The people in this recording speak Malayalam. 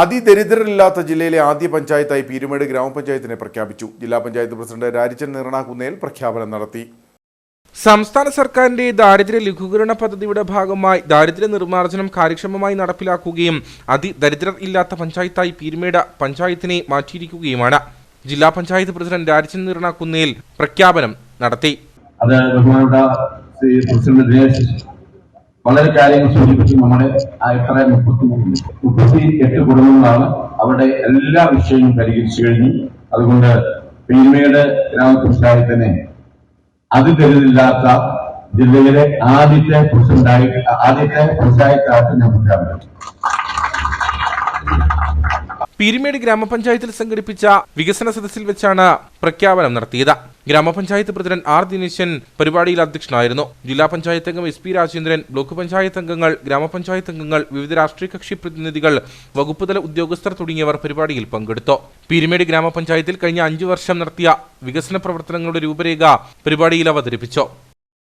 അതിദരിദ്രരില്ലാത്ത ജില്ലയിലെ ആദ്യ പഞ്ചായത്തായി പീരുമേട് ഗ്രാമപഞ്ചായത്തിനെ പ്രഖ്യാപിച്ചു. ജില്ലാ പഞ്ചായത്ത് പ്രസിഡന്റ് രാജിച്ചൻ നിറണാകുന്നേൽ പ്രഖ്യാപനം നടത്തി. സംസ്ഥാന സർക്കാരിന്റെ ദാരിദ്ര്യ ലഘൂകരണ പദ്ധതിയുടെ ഭാഗമായി ദാരിദ്ര്യ നിർമ്മാർജനം കാര്യക്ഷമമായി നടപ്പിലാക്കുകയും അതിദരിദ്രർ ഇല്ലാത്ത പഞ്ചായത്തായി പീരുമേട് പഞ്ചായത്തിനെ മാറ്റിയിരിക്കുകയുമാണ്. ജില്ലാ പഞ്ചായത്ത് പ്രസിഡന്റ് രാജൻ നിറണാകുന്നേൽ പ്രഖ്യാപനം നടത്തി. അത് ബഹുമാനപ്പെട്ട ശ്രീ പ്രസിഡന്റ് ദിനേശ് വളരെ കാര്യങ്ങൾ സൂചിപ്പിച്ചു നമ്മുടെ എത്ര മുപ്പത്തി മുപ്പത്തി എട്ട് കുടുംബങ്ങളാണ് അവരുടെ എല്ലാ വിഷയവും പരിഹരിച്ചു കഴിഞ്ഞു. അതുകൊണ്ട് പീരുമേട് ഗ്രാമപഞ്ചായത്തിനെ തരുന്നില്ലാത്ത ജില്ലയിലെ ആദ്യത്തെ പ്രസിഡന്റായി ആദ്യത്തെ പഞ്ചായത്തായിട്ട് ഞാൻ പ്രഖ്യാപിച്ചു. പീരുമേട് ഗ്രാമപഞ്ചായത്തിൽ സംഘടിപ്പിച്ച വികസന സദസ്സിൽ വെച്ചാണ് പ്രഖ്യാപനം നടത്തിയത്. ഗ്രാമപഞ്ചായത്ത് പ്രസിഡന്റ് ആർ ദിനേശൻ പരിപാടിയിൽ അധ്യക്ഷനായിരുന്നു. ജില്ലാ പഞ്ചായത്ത് അംഗം S P Rajendran block panchayat അംഗങ്ങൾ ഗ്രാമപഞ്ചായത്ത് അംഗങ്ങൾ വിവിധ രാഷ്ട്രീയ കക്ഷി പ്രതിനിധികൾ വകുപ്പുതല ഉദ്യോഗസ്ഥർ തുടങ്ങിയവർ പരിപാടിയിൽ പങ്കെടുത്തു. പീരുമേട് ഗ്രാമപഞ്ചായത്തിൽ കഴിഞ്ഞ അഞ്ചു വർഷം നടത്തിയ വികസന പ്രവർത്തനങ്ങളുടെ രൂപരേഖ പരിപാടിയിൽ അവതരിപ്പിച്ചു.